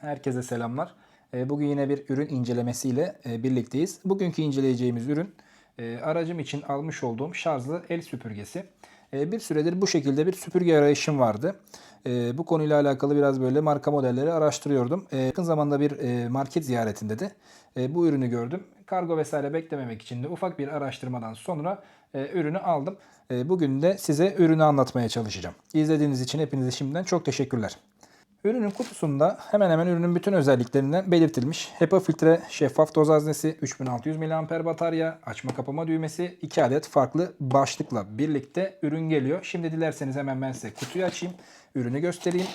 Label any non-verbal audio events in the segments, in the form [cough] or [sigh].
Herkese selamlar. E, Bugün yine bir ürün incelemesiyle e, birlikteyiz. Bugünkü inceleyeceğimiz ürün e, aracım için almış olduğum şarjlı el süpürgesi. E, Bir süredir bu şekilde bir süpürge arayışım vardı. Bu konuyla alakalı biraz böyle marka modelleri araştırıyordum. Yakın zamanda bir market ziyaretinde de bu ürünü gördüm. Kargo vesaire beklememek için de ufak bir araştırmadan sonra ürünü aldım. Bugün de size ürünü anlatmaya çalışacağım. İzlediğiniz için hepinize şimdiden çok teşekkürler. Ürünün kutusunda hemen hemen ürünün bütün özelliklerinden belirtilmiş. HEPA filtre, şeffaf doz haznesi, 3600 mAh batarya, açma kapama düğmesi, 2 adet farklı başlıkla birlikte ürün geliyor. Şimdi dilerseniz hemen ben size kutuyu açayım, ürünü göstereyim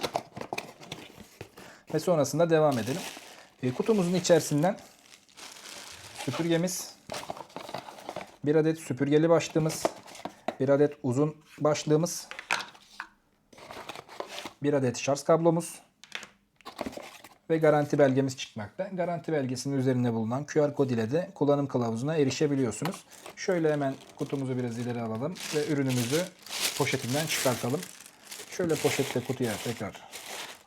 ve sonrasında devam edelim. E, kutumuzun içerisinden süpürgemiz, bir adet süpürgeli başlığımız, bir adet uzun başlığımız, bir adet şarj kablomuz ve garanti belgemiz çıkmakta. Garanti belgesinin üzerinde bulunan QR kod ile de kullanım kılavuzuna erişebiliyorsunuz. Şöyle hemen kutumuzu biraz ileri alalım ve ürünümüzü poşetinden çıkartalım. Şöyle poşette kutuya tekrar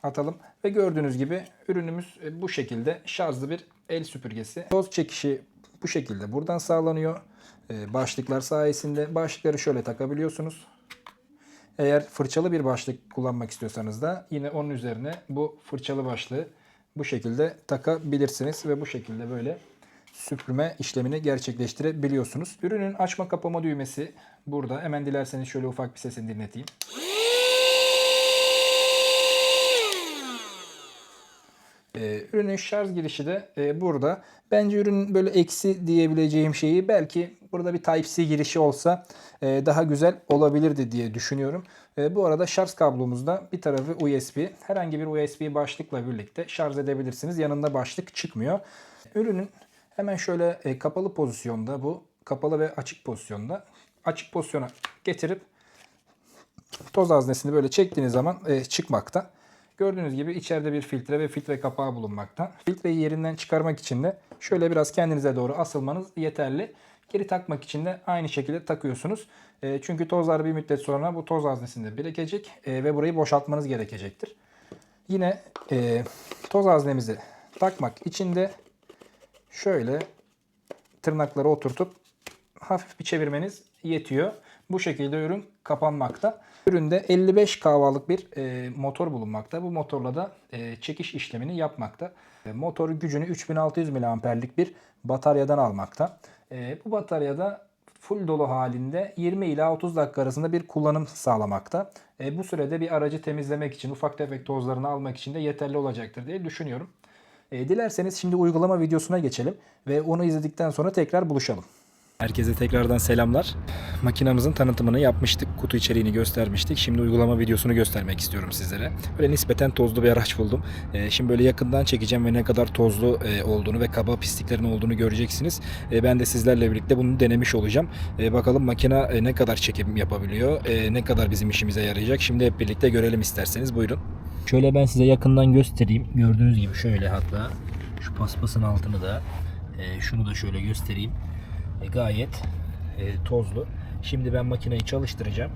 atalım ve gördüğünüz gibi ürünümüz e, bu şekilde şarjlı bir el süpürgesi. Toz çekişi bu şekilde buradan sağlanıyor. E, Başlıklar sayesinde başlıkları şöyle takabiliyorsunuz. Eğer fırçalı bir başlık kullanmak istiyorsanız da yine onun üzerine bu fırçalı başlığı bu şekilde takabilirsiniz ve bu şekilde böyle süpürme işlemini gerçekleştirebiliyorsunuz. Ürünün açma kapama düğmesi burada. Hemen dilerseniz şöyle ufak bir sesini dinleteyim. Ee, ürünün şarj girişi de e, burada. Bence ürünün böyle eksi diyebileceğim şeyi belki burada bir Type-C girişi olsa e, daha güzel olabilirdi diye düşünüyorum. E, bu arada şarj kablomuzda bir tarafı USB. Herhangi bir USB başlıkla birlikte şarj edebilirsiniz. Yanında başlık çıkmıyor. Ürünün hemen şöyle e, kapalı pozisyonda bu kapalı ve açık pozisyonda açık pozisyona getirip toz haznesini böyle çektiğiniz zaman e, çıkmakta. Gördüğünüz gibi içeride bir filtre ve filtre kapağı bulunmakta. Filtreyi yerinden çıkarmak için de şöyle biraz kendinize doğru asılmanız yeterli. Geri takmak için de aynı şekilde takıyorsunuz. E, çünkü tozlar bir müddet sonra bu toz haznesinde birikecek e, ve burayı boşaltmanız gerekecektir. Yine e, toz haznemizi takmak için de şöyle tırnakları oturtup hafif bir çevirmeniz yetiyor. Bu şekilde ürün kapanmakta. Üründe 55 kahvalık bir e, motor bulunmakta. Bu motorla da e, çekiş işlemini yapmakta. E, motor gücünü 3600 mAh'lik bir bataryadan almakta. E, bu bataryada full dolu halinde 20 ila 30 dakika arasında bir kullanım sağlamakta. E, bu sürede bir aracı temizlemek için, ufak tefek tozlarını almak için de yeterli olacaktır diye düşünüyorum. E, dilerseniz şimdi uygulama videosuna geçelim ve onu izledikten sonra tekrar buluşalım. Herkese tekrardan selamlar. Makinamızın tanıtımını yapmıştık. Kutu içeriğini göstermiştik. Şimdi uygulama videosunu göstermek istiyorum sizlere. Böyle nispeten tozlu bir araç buldum. Ee, şimdi böyle yakından çekeceğim ve ne kadar tozlu e, olduğunu ve kaba pisliklerin olduğunu göreceksiniz. E, ben de sizlerle birlikte bunu denemiş olacağım. E, bakalım makine e, ne kadar çekim yapabiliyor, e, ne kadar bizim işimize yarayacak. Şimdi hep birlikte görelim isterseniz. Buyurun. Şöyle ben size yakından göstereyim. Gördüğünüz gibi şöyle hatta şu paspasın altını da şunu da şöyle göstereyim. E, gayet e, tozlu. Şimdi ben makineyi çalıştıracağım.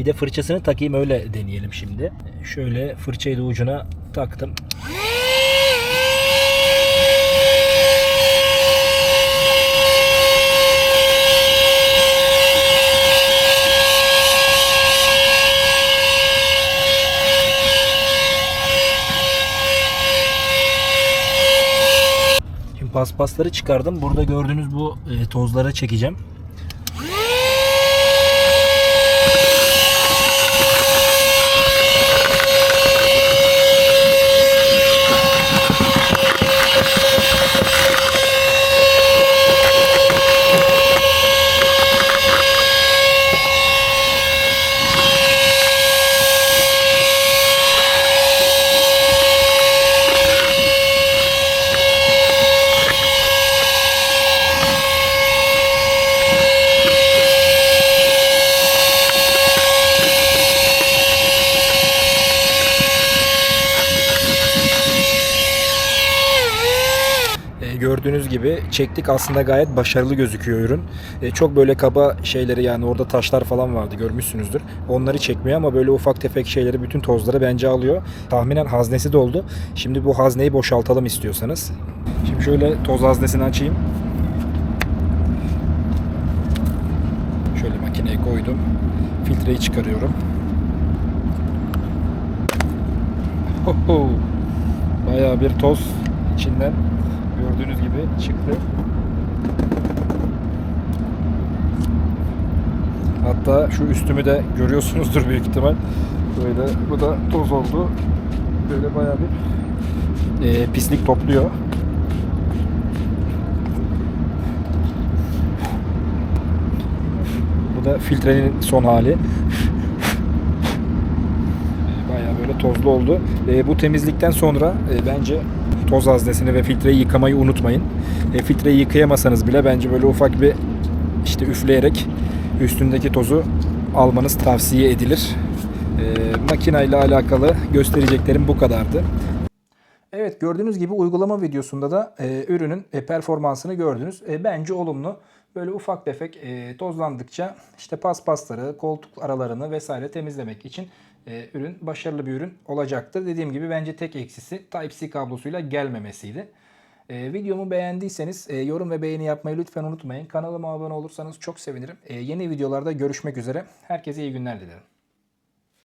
Bir de fırçasını takayım öyle deneyelim şimdi. Şöyle fırçayı da ucuna taktım. Şimdi paspasları çıkardım. Burada gördüğünüz bu e, tozlara çekeceğim. Gördüğünüz gibi çektik aslında gayet başarılı gözüküyor ürün. E, çok böyle kaba şeyleri yani orada taşlar falan vardı görmüşsünüzdür. Onları çekmiyor ama böyle ufak tefek şeyleri bütün tozları bence alıyor. Tahminen haznesi doldu. Şimdi bu hazneyi boşaltalım istiyorsanız. Şimdi şöyle toz haznesini açayım. Şöyle makineye koydum. Filtreyi çıkarıyorum. Hoho. Bayağı bir toz içinden gördüğünüz gibi çıktı. Hatta şu üstümü de görüyorsunuzdur büyük ihtimal. Böyle bu da toz oldu. Böyle bayağı bir e, pislik topluyor. Bu da filtrenin son hali. [laughs] Bayağı böyle tozlu oldu. E, bu temizlikten sonra e, bence toz haznesini ve filtreyi yıkamayı unutmayın. E, filtreyi yıkayamasanız bile bence böyle ufak bir işte üfleyerek üstündeki tozu almanız tavsiye edilir. E, makineyle alakalı göstereceklerim bu kadardı. Evet gördüğünüz gibi uygulama videosunda da e, ürünün e, performansını gördünüz. E, bence olumlu. Böyle ufak tefek e, tozlandıkça işte paspasları, koltuk aralarını vesaire temizlemek için e, ürün başarılı bir ürün olacaktır. Dediğim gibi bence tek eksisi Type-C kablosuyla gelmemesiydi. E, videomu beğendiyseniz e, yorum ve beğeni yapmayı lütfen unutmayın. Kanalıma abone olursanız çok sevinirim. E, yeni videolarda görüşmek üzere. Herkese iyi günler dilerim.